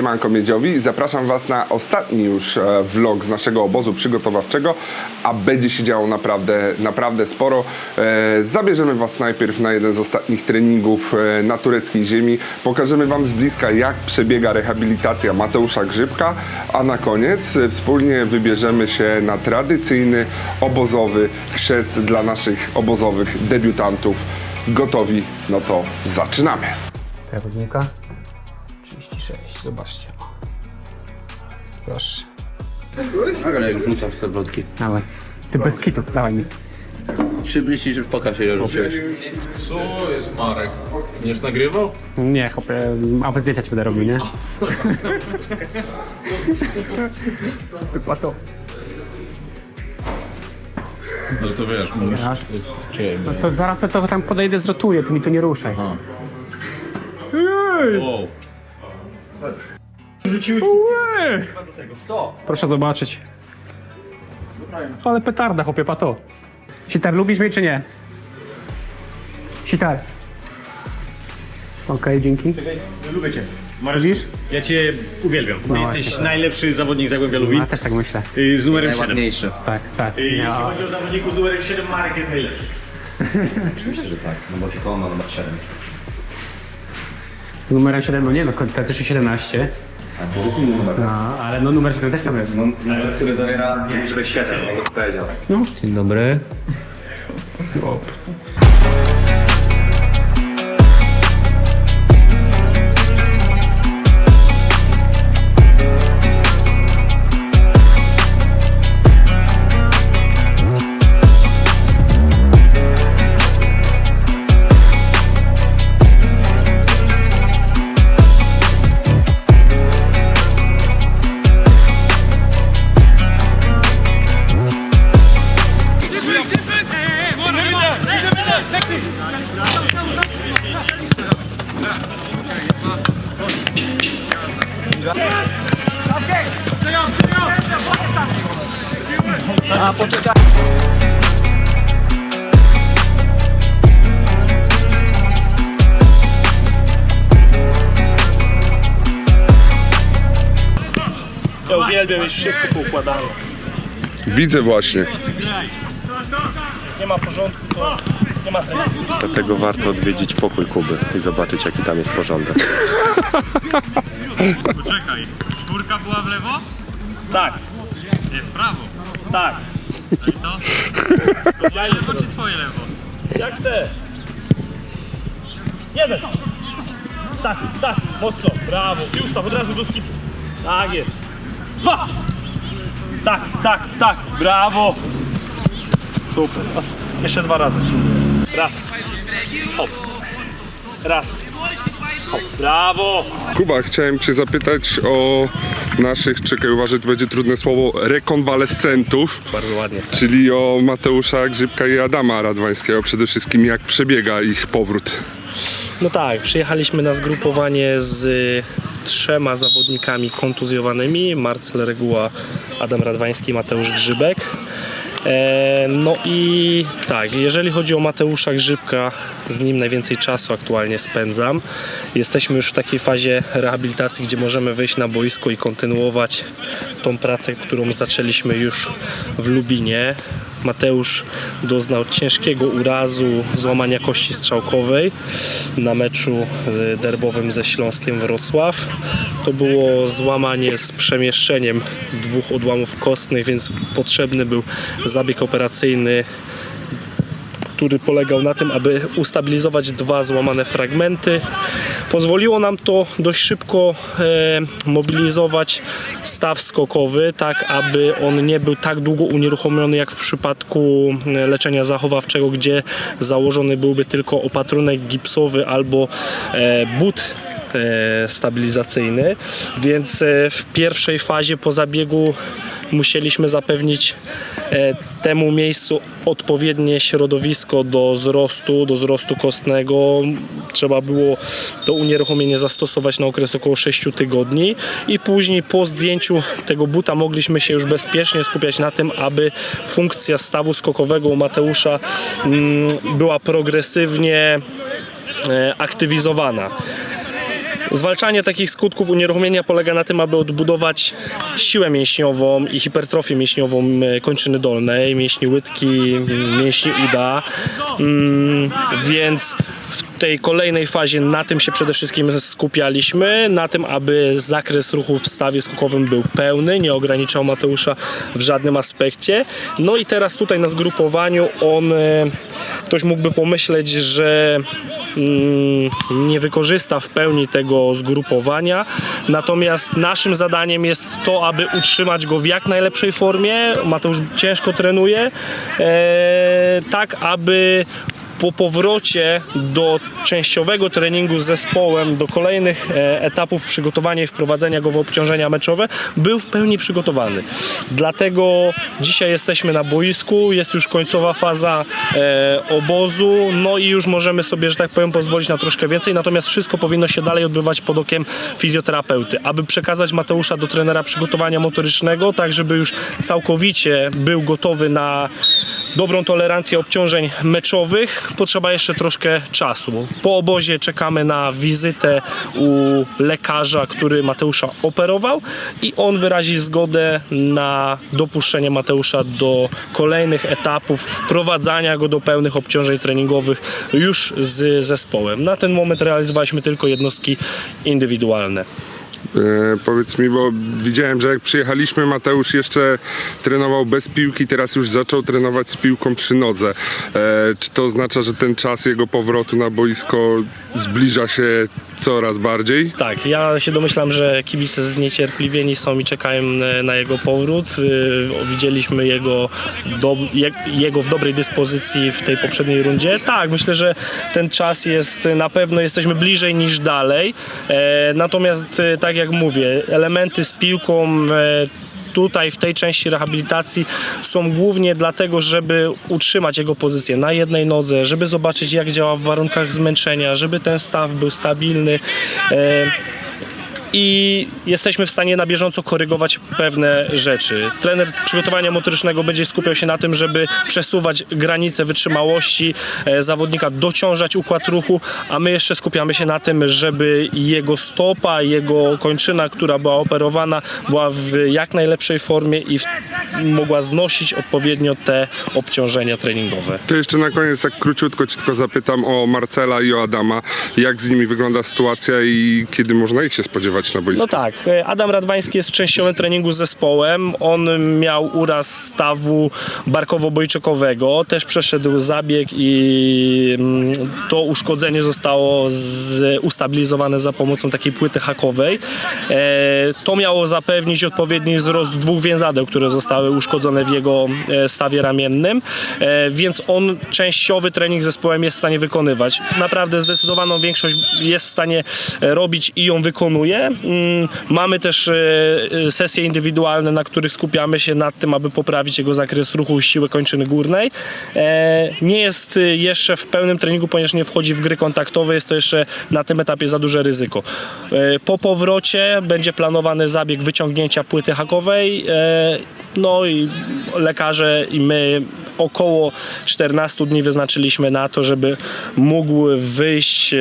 Siemanko Miedziowi, zapraszam Was na ostatni już e, vlog z naszego obozu przygotowawczego, a będzie się działo naprawdę, naprawdę sporo. E, Zabierzemy Was najpierw na jeden z ostatnich treningów e, na tureckiej ziemi. Pokażemy Wam z bliska, jak przebiega rehabilitacja Mateusza Grzybka, a na koniec wspólnie wybierzemy się na tradycyjny obozowy chrzest dla naszych obozowych debiutantów. Gotowi? No to zaczynamy. Ta godzinka? 36, zobaczcie. Proszę. Ale jak rzucam w te wrotki. Dawaj. Ty bez kitu, dawaj mi. Przymyślisz, że w pokaż się rzuciłeś. Co jest Marek? Będziesz nagrywał? Nie, chłopie, a zdjęcia ci będę robił, nie? Wypłato. No to wiesz, mówisz. Raz. No to zaraz ja to tam podejdę, zrotuję, ty mi tu nie ruszaj. wow. Proszę zobaczyć. Ale petarda, chłopie, pato. Sitar, lubisz mnie czy nie? Sitar. Okej, dzięki. Lubię cię. Lubisz? Ja cię uwielbiam. Ty No jesteś najlepszy zawodnik Zagłębia Lubi. Ja też tak myślę. Y, Z numerem 7. Najładniejszy. Tak, tak. Y, Jeśli Ja, chodzi o zawodników z numerem 7, Marek jest najlepszy. Z numerem 7, no nie, no teoretycznie 17. No, ale no numer 7 też tam jest. Który zawiera liczbę świata, jak to powiedział. No. Dzień dobry. Ja uwielbiam mieć wszystko poukładane. Widzę właśnie. Nie ma porządku, to nie ma treningu. Dlatego warto odwiedzić pokój Kuby i zobaczyć jaki tam jest porządek. Poczekaj, czwórka była w lewo? Tak, Nie, w prawo. tak. I co? Ja lewo czy twoje lewo? Jak chcę. Jeden. Tak, tak, mocno, brawo. I ustaw od razu do skipu. Tak jest. Dwa. Tak, tak, tak, brawo. Super. Jeszcze dwa razy spróbuję. Raz. Hop. Raz. Hop. Brawo. Kuba, chciałem Cię zapytać o naszych, czekaj, uważaj, to będzie trudne słowo, rekonwalescentów, Bardzo ładnie. czyli o Mateusza Grzybka i Adama Radwańskiego. Przede wszystkim, jak przebiega ich powrót. No tak, przyjechaliśmy na zgrupowanie z trzema zawodnikami kontuzjowanymi. Marcel Reguła, Adam Radwański, Mateusz Grzybek. E, no i tak, jeżeli chodzi o Mateusza Grzybka, z nim najwięcej czasu aktualnie spędzam. Jesteśmy już w takiej fazie rehabilitacji, gdzie możemy wyjść na boisko i kontynuować tą pracę, którą zaczęliśmy już w Lubinie. Mateusz doznał ciężkiego urazu złamania kości strzałkowej na meczu y, derbowym ze Śląskiem Wrocław. To było złamanie z przemieszczeniem dwóch odłamów kostnych, więc potrzebny był zabieg operacyjny który polegał na tym, aby ustabilizować dwa złamane fragmenty. Pozwoliło nam to dość szybko e, mobilizować staw skokowy, tak aby on nie był tak długo unieruchomiony jak w przypadku e, leczenia zachowawczego, gdzie założony byłby tylko opatrunek gipsowy albo e, but stabilizacyjny, więc e, w pierwszej fazie po zabiegu musieliśmy zapewnić e, temu miejscu odpowiednie środowisko do wzrostu, do wzrostu kostnego. Trzeba było to unieruchomienie zastosować na okres około 6 tygodni i później po zdjęciu tego buta mogliśmy się już bezpiecznie skupiać na tym, aby funkcja stawu skokowego u Mateusza mm, była progresywnie e, aktywizowana. Zwalczanie takich skutków unieruchomienia polega na tym, aby odbudować siłę mięśniową i hipertrofię mięśniową e, kończyny dolnej, mięśni łydki, mięśni uda. Mm, Więc w tej kolejnej fazie na tym się przede wszystkim skupialiśmy, na tym, aby zakres ruchu w stawie skokowym był pełny, nie ograniczał Mateusza w żadnym aspekcie. No i teraz tutaj na zgrupowaniu on, e, ktoś mógłby pomyśleć, że mm, nie wykorzysta w pełni tego zgrupowania. Natomiast naszym zadaniem jest to, aby utrzymać go w jak najlepszej formie. Mateusz ciężko trenuje, e, tak aby po powrocie do częściowego treningu z zespołem, do kolejnych e, etapów przygotowania i wprowadzenia go w obciążenia meczowe, był w pełni przygotowany. Dlatego dzisiaj jesteśmy na boisku, jest już końcowa faza e, obozu, no i już możemy sobie, że tak powiem, pozwolić na troszkę więcej, natomiast wszystko powinno się dalej odbywać pod okiem fizjoterapeuty, aby przekazać Mateusza do trenera przygotowania motorycznego, tak żeby już całkowicie był gotowy na dobrą tolerancję obciążeń meczowych, potrzeba jeszcze troszkę czasu. Po obozie czekamy na wizytę u lekarza, który Mateusza operował i on wyrazi zgodę na dopuszczenie Mateusza do kolejnych etapów wprowadzania go do pełnych obciążeń treningowych już z zespołem. Na ten moment realizowaliśmy tylko jednostki indywidualne. E, powiedz mi, bo widziałem, że jak przyjechaliśmy, Mateusz jeszcze trenował bez piłki, teraz już zaczął trenować z piłką przy nodze. E, czy to oznacza, że ten czas jego powrotu na boisko zbliża się coraz bardziej? Tak, ja się domyślam, że kibice zniecierpliwieni są i czekają e, na jego powrót. E, Widzieliśmy jego, do, je, jego w dobrej dyspozycji w tej poprzedniej rundzie. Tak, myślę, że ten czas jest na pewno, jesteśmy bliżej niż dalej. E, Natomiast, tak jak mówię, elementy z piłką. Tutaj w tej części rehabilitacji są głównie dlatego, żeby utrzymać jego pozycję na jednej nodze, żeby zobaczyć jak działa w warunkach zmęczenia, żeby ten staw był stabilny. E, i jesteśmy w stanie na bieżąco korygować pewne rzeczy. Trener przygotowania motorycznego będzie skupiał się na tym, żeby przesuwać granice wytrzymałości e, zawodnika, dociążać układ ruchu, a my jeszcze skupiamy się na tym, żeby jego stopa, jego kończyna, która była operowana, była w jak najlepszej formie i w, mogła znosić odpowiednio te obciążenia treningowe. To jeszcze na koniec tak króciutko ci tylko zapytam o Marcela i o Adama. Jak z nimi wygląda sytuacja i kiedy można ich się spodziewać na boisku? No tak, e, Adam Radwański jest w częściowym treningu z zespołem. On miał uraz stawu barkowo-bojczykowego, też przeszedł zabieg i mm, to uszkodzenie zostało ustabilizowane za pomocą takiej płyty hakowej. E, To miało zapewnić odpowiedni wzrost dwóch więzadeł, które zostały uszkodzone w jego e, stawie ramiennym, więc on częściowy trening z zespołem jest w stanie wykonywać. Naprawdę zdecydowaną większość jest w stanie robić i ją wykonuje. Mm, Mamy też e, e, sesje indywidualne, na których skupiamy się nad tym, aby poprawić jego zakres ruchu i siłę kończyny górnej. E, Nie jest jeszcze w pełnym treningu, ponieważ nie wchodzi w gry kontaktowe, jest to jeszcze na tym etapie za duże ryzyko. Po powrocie będzie planowany zabieg wyciągnięcia płyty hakowej, no i lekarze i my około 14 dni wyznaczyliśmy na to, żeby mógł wyjść e,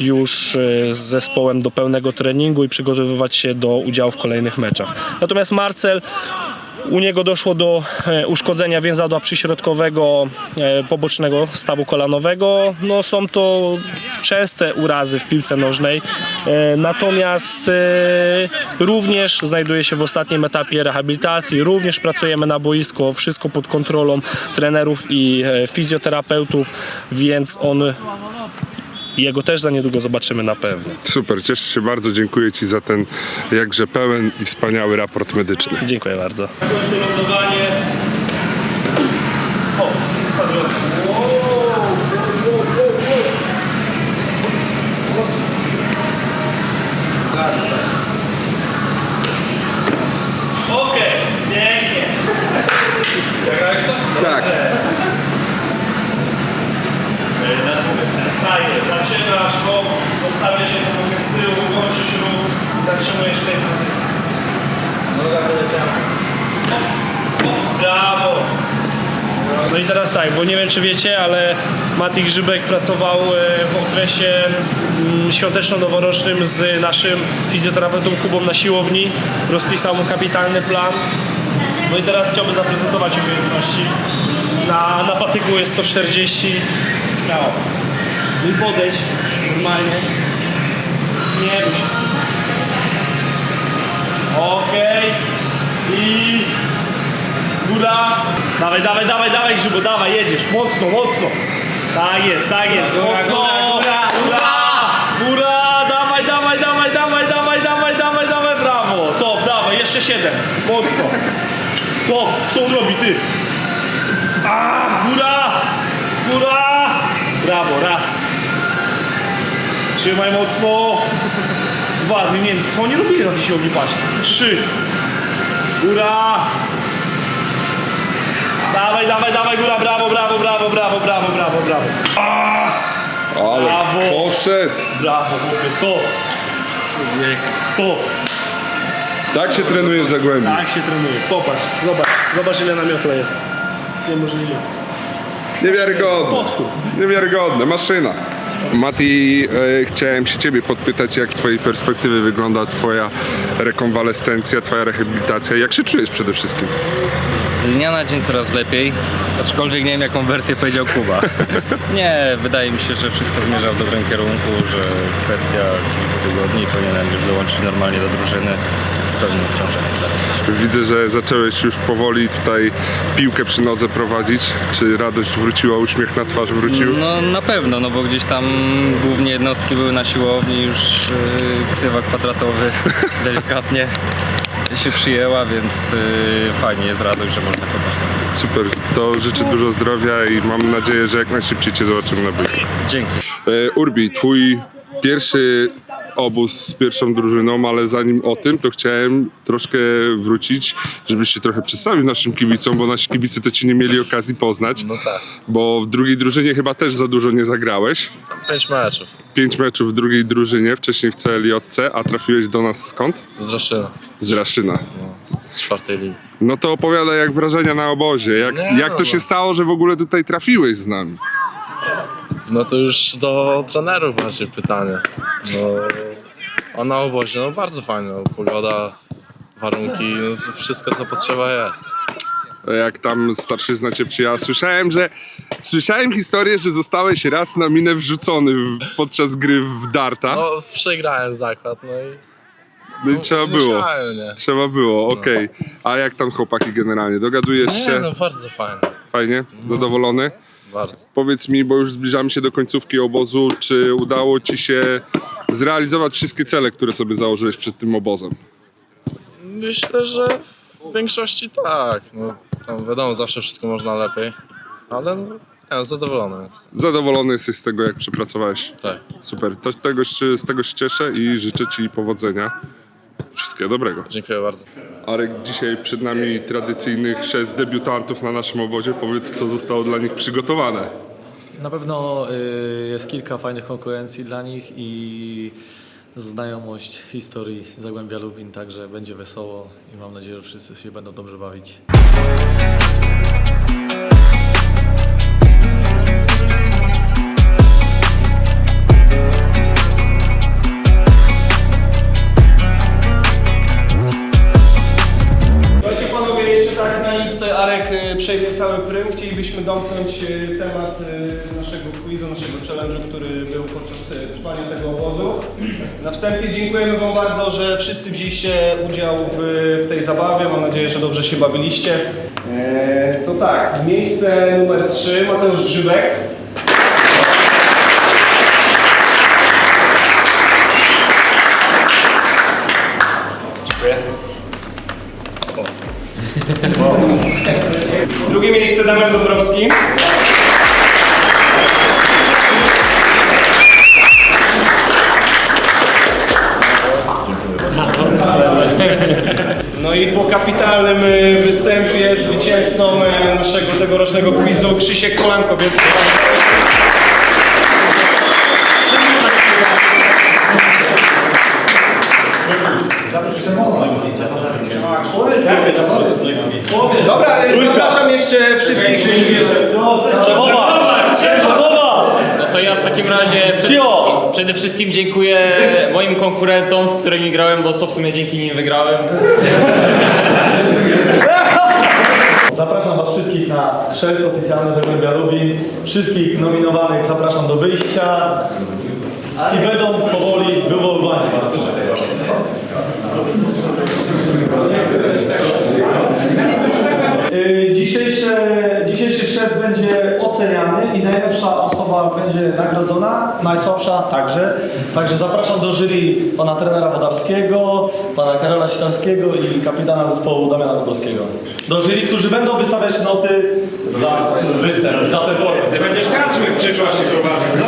już e, z zespołem do pełnego treningu i przygotowywać się do udziału w kolejnych meczach. Natomiast Marcel u niego doszło do e, uszkodzenia więzadła przyśrodkowego e, pobocznego stawu kolanowego. No, są to częste urazy w piłce nożnej. E, Natomiast również znajduje się w ostatnim etapie rehabilitacji. Również pracujemy na boisku, wszystko pod kontrolą trenerów i fizjoterapeutów, więc on jego też za niedługo zobaczymy na pewno. Super, cieszę się bardzo, dziękuję Ci za ten jakże pełen i wspaniały raport medyczny. Dziękuję bardzo. Lądowanie. O, stadion. Okej, pięknie. Zagrałeś to? Tak. Fajnie, zaczynasz go, zostawiasz się trochę z tyłu, kończysz ruch i zatrzymujesz tej pozycji. Noga wyleciała. Brawo. No i teraz tak, bo nie wiem czy wiecie, ale Mati Grzybek pracował e, w okresie mm, świąteczno-noworocznym z naszym fizjoterapeutą Kubą na siłowni. Rozpisał mu kapitalny plan. No i teraz chciałbym zaprezentować umiejętności. Na, na patyku jest 140. Śmiało. No i podejść normalnie. Nie. Okej. I góra. Dawaj, dawaj, dawaj, dawaj Grzybu, dawaj, jedziesz. Mocno, mocno. Tak jest, tak jest. Mocno. Góra, góra, góra. Dawaj, dawaj, dawaj, dawaj, dawaj, dawaj, dawaj, dawaj, brawo. Top, dawaj, jeszcze siedem. Mocno. Top, co on robi, ty? A, góra, góra. Brawo, raz. Trzymaj mocno. Dwa, nie wiem, co oni robili na tej siłowni paść. Trzy. Góra. Dawaj, dawaj, dawaj, góra, brawo, brawo, brawo, brawo, brawo, brawo, brawo. Ale Brawo. poszedł. Brawo, chłopie, to. Człowiek. To. Tak się trenuje z Zagłębiem. Tak się trenuje. Popatrz, zobacz, zobacz ile na miotle jest. Niemożliwe. Niewiarygodne. Potwór. Niewiarygodne, maszyna. Mati, e, chciałem się ciebie podpytać, jak z twojej perspektywy wygląda twoja rekonwalescencja, twoja rehabilitacja. Jak się czujesz przede wszystkim? Z dnia na dzień coraz lepiej, aczkolwiek nie wiem jaką wersję powiedział Kuba. nie, wydaje mi się, że wszystko zmierza w dobrym kierunku, że kwestia kilku tygodni powinienem już dołączyć normalnie do drużyny Widzę, że zacząłeś już powoli tutaj piłkę przy nodze prowadzić. Czy radość wróciła, uśmiech na twarz wrócił? No na pewno, no bo gdzieś tam głównie jednostki były na siłowni, już yy, ksywa kwadratowy delikatnie się przyjęła, więc yy, fajnie jest radość, że można tam. Super, to życzę dużo zdrowia i mam nadzieję, że jak najszybciej cię zobaczymy na boisku. Dzięki. E, Urbi, twój pierwszy obóz z pierwszą drużyną, ale zanim o tym, to chciałem troszkę wrócić, żebyś się trochę przedstawił naszym kibicom, bo nasi kibice to ci nie mieli okazji poznać, No tak, bo w drugiej drużynie chyba też za dużo nie zagrałeś. pięć meczów Pięć meczów w drugiej drużynie, wcześniej w CLJC, a trafiłeś do nas skąd? z Raszyna, Z Raszyna. no, z czwartej ligi. No to opowiadaj jak wrażenia na obozie, jak, Nie, jak to no się bo- stało, że w ogóle tutaj trafiłeś z nami? No to już do trenerów bardziej pytanie. No, a na obozie, no bardzo fajnie, no, pogoda, warunki, no, wszystko co potrzeba jest. jak tam starszyzna cię przyjęła. Słyszałem, że słyszałem historię, że zostałeś raz na minę wrzucony w- podczas gry w darta. No przegrałem zakład, no i No i trzeba było. musiałem, nie? Trzeba było, okej. A jak tam chłopaki generalnie? Dogadujesz Nie, się? no bardzo fajnie, Fajnie? Zadowolony? Bardzo. Powiedz mi, bo już zbliżamy się do końcówki obozu, czy udało ci się zrealizować wszystkie cele, które sobie założyłeś przed tym obozem? Myślę, że w większości tak, no tam wiadomo, zawsze wszystko można lepiej, ale no, ja zadowolony jestem, Zadowolony jesteś z tego, jak przepracowałeś? tak. Super. To, tego, się- z tego się cieszę i życzę ci powodzenia. Wszystkiego dobrego. Dziękuję bardzo. Arek, dzisiaj przed nami tradycyjnych sześć debiutantów na naszym obozie. Powiedz, co zostało dla nich przygotowane. Na pewno y, jest kilka fajnych konkurencji dla nich i znajomość historii Zagłębia Lubin, także będzie wesoło i mam nadzieję, że wszyscy się będą dobrze bawić. Przejmie cały prym, chcielibyśmy domknąć y, temat y, naszego quizu, naszego challenge'u, który był podczas y, trwania tego obozu. Na wstępie dziękujemy wam bardzo, że wszyscy wzięliście udział w, w tej zabawie. Mam nadzieję, że dobrze się bawiliście. E, to tak, miejsce numer 3, Mateusz Grzybek. Drugie miejsce Damian Dąbrowski. No i po kapitalnym y, występie zwycięzcą y, naszego tegorocznego quizu Krzysiek Kolanko. Wielkie wszystkich. Przemowa! Przemowa! No to ja w takim razie przede, przede wszystkim dziękuję moim konkurentom, z którymi grałem, bo to w sumie dzięki nim wygrałem. Zapraszam Was wszystkich na chrzest oficjalny Zagłębia Lubin. Wszystkich nominowanych zapraszam do wyjścia i będą powoli wywoływani. Y, dzisiejsze będzie oceniany i najlepsza osoba będzie nagrodzona, najsłabsza także. Także zapraszam do jury pana trenera Wodarskiego, pana Karola Sitarskiego i kapitana zespołu Damiana Dąbrowskiego. Do jury, którzy będą wystawiać noty za występ, za performance. Ty będziesz karczmy w przyszłości prowadził, co?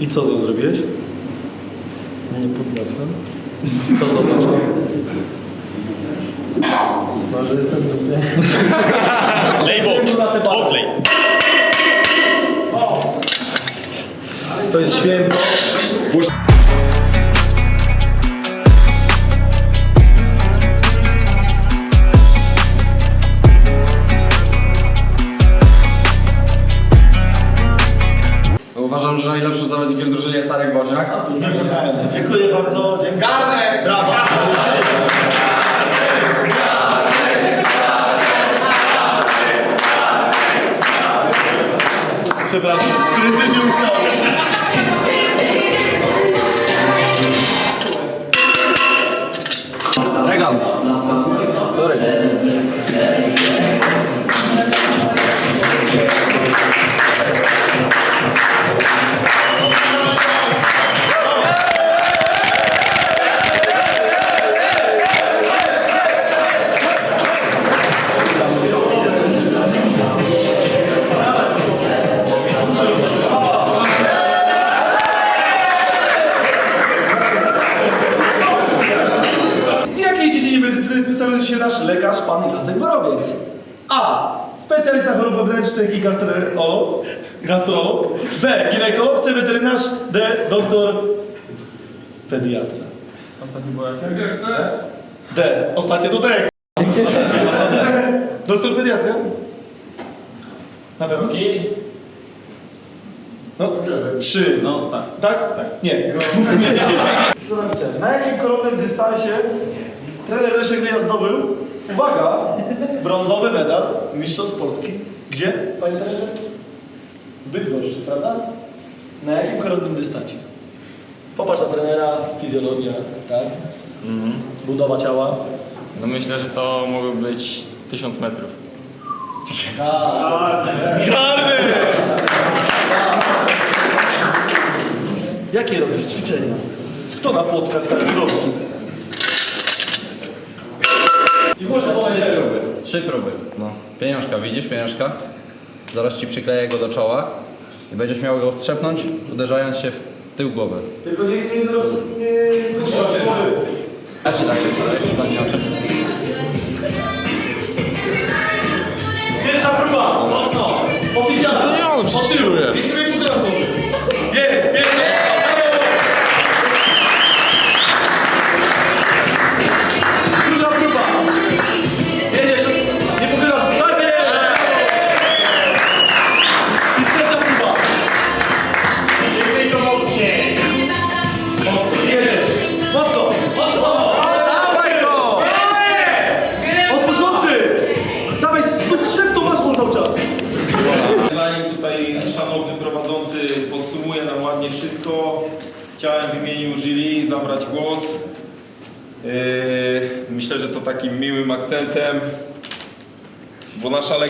I co z nią zrobiłeś? Nie podniosłem. I co to oznacza? Może jestem dumny. Lejbo, oklej. To jest święto. Dziękuję bardzo. Dziękuję. Garnek! Brawo! Przepraszam, precyzję uciąłem. Regal. Specjalizuje się nasz lekarz, pan Jacek Borowiec? A. Specjalista chorób wewnętrznych i gastrolog. Gastrolog. B. Ginekolog, C. Weterynarz. D. Doktor pediatra. Ostatni było jakie? D. Ostatnie to D. Doktor pediatra? Na pewno? No, trzy. No, tak. Tak? Nie. Na jakim koronnym dystansie trener Leszek Dyja zdobył, uwaga, brązowy medal Mistrzostw Polski? Gdzie, panie trenerze? W Bydgoszczy, prawda? Na jakim koronnym dystansie? Popatrz na trenera, fizjologia, tak? Budowa ciała. No myślę, że to mogło być 1000 metrów. Garny! Jakie robisz ćwiczenia? Kto na płotkach tak robi? I Trzy próby. No. Pieniążka, widzisz pieniążka? Zaraz ci przykleję go do czoła i będziesz miał go strzepnąć, uderzając się w tył głowy. Tylko nie, nie, roz, nie, Ja ci tak się. Pierwsza próba, mocno, Od tyłu.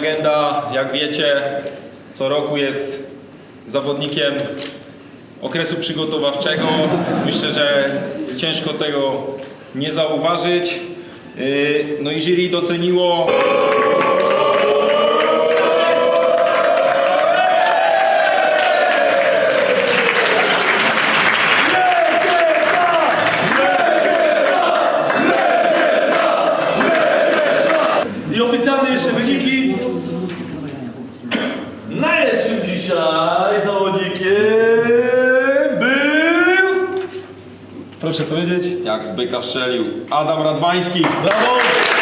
Legenda, jak wiecie, co roku jest zawodnikiem okresu przygotowawczego. Myślę, że ciężko tego nie zauważyć. Yy, No i jury doceniło jak z byka strzelił Adam Radwański. Brawo!